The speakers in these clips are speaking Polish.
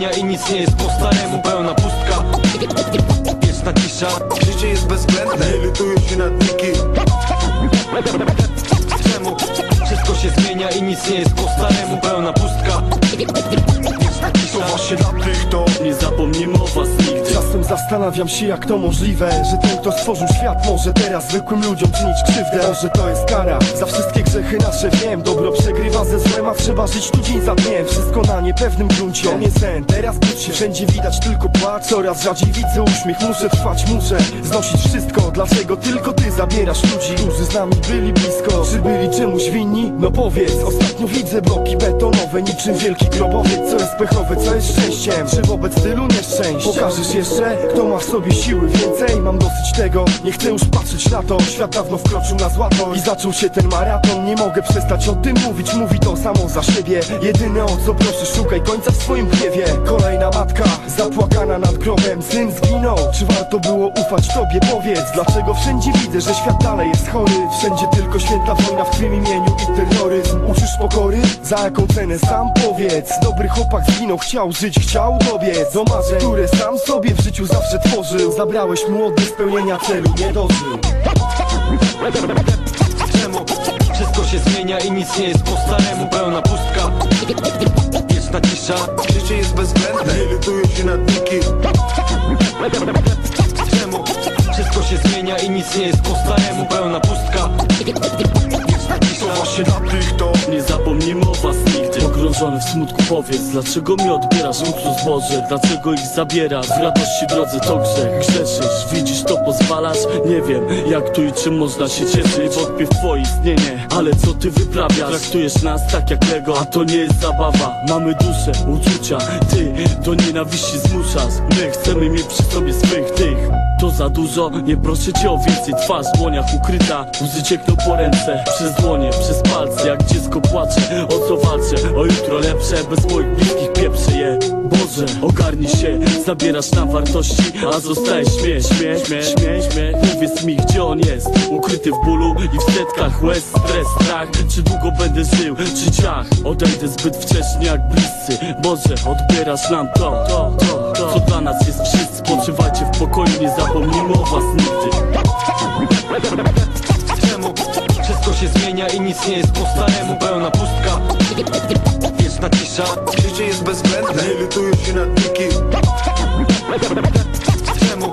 zmienia i nic nie jest po staremu Pełna pustka. Wieczna cisza. Życie jest bezwzględne, nie lituję się nad nikim. Czemu? Wszystko się zmienia i nic nie jest po staremu Pełna pustka. Wieczna To cisza. Właśnie dla tych, to Nie zapomnimy o was nigdy Czasem zastanawiam się jak to możliwe Że ten kto stworzył świat może teraz zwykłym ludziom czynić krzywdę. Może to jest kara za wszystkie grzechy nasze wiem. Dobro przegrywa ze złem, a trzeba żyć tu dzień za dniem. Wszystko na niepewnym gruncie. To nie sen, teraz budź się. Wszędzie widać tylko płacz Coraz rzadziej widzę uśmiech. Muszę trwać, muszę znosić wszystko. Dlaczego tylko ty zabierasz ludzi Którzy z nami byli blisko? Czy byli czemuś winni? No powiedz. Ostatnio widzę bloki betonowe Niczym wielki grobowiec. Co jest pechowe, co jest szczęściem? Czy wobec tylu nieszczęść? Pokażesz jeszcze, kto ma w sobie siły więcej? Mam dosyć tego, nie chcę już patrzeć na to. Świat dawno wkroczył na złato I zaczął się ten maraton. Nie mogę przestać o tym mówić. Mówi to samo za siebie. Jedyne o co proszę, szukaj końca w swoim gniewie. Kolejna matka, zapłakana nad grobem. Syn zginął, czy warto było ufać tobie? Powiedz, dlaczego wszędzie widzę, że świat dalej jest chory? Wszędzie tylko święta wojna w twym imieniu i terroryzm. Uczysz pokory? Za jaką cenę? Sam powiedz. Dobry chłopak zginął, chciał żyć, chciał dobiec Do marzeń, które sam sobie w życiu zawsze tworzył. Zabrałeś mu od spełnienia celu, nie dożył. Czemu? Wszystko się zmienia i nic nie jest po staremu. Pełna pustka. Wieczna cisza. Życie jest bezwzględne, nie lituję się nad nikim Czemu? Wszystko się zmienia i nic nie jest po staremu. Pełna pustka To właśnie dla tych, to Nie zapomnimy o was nigdy. Pogrążony w smutku powiedz Dlaczego mi odbierasz luksus Boże Dlaczego ich zabierasz? W radości drodze to grzech. Grzeszysz, widzisz to pozwalasz? Nie wiem jak tu i czym można się cieszyć. Wątpię w twoje istnienie Ale co ty wyprawiasz? Traktujesz nas tak jak Lego A to nie jest zabawa. Mamy duszę, uczucia. Ty do nienawiści zmuszasz. My chcemy mieć przy sobie swych tych. To za dużo, nie proszę cię o więcej. Twarz w dłoniach ukryta, łzy ciekną po ręce. Przez dłonie, przez palce, jak dziecko płacze O co walczę, o jutro lepsze Bez moich bliskich pieprzę je. Boże, ogarnij się, zabierasz na wartości A zostaje śmiech, śmiech, śmiech, śmiech, śmiech Powiedz mi, gdzie on jest? Ukryty w bólu i w setkach łez Stres, strach, czy długo będę żył? Czy ciach, odejdę zbyt wcześnie jak bliscy. Boże, odbierasz nam to, to, to, to. Co dla nas jest wszyscy Spoczywajcie w pokoju, nie zapomnimy o was nigdy? Wszystko zmienia i nic nie jest po staremu Pełna pustka. Wieczna cisza. Życie jest bezwzględne, nie lituję się nad nikim Czemu?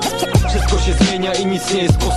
Wszystko się zmienia i nic nie jest po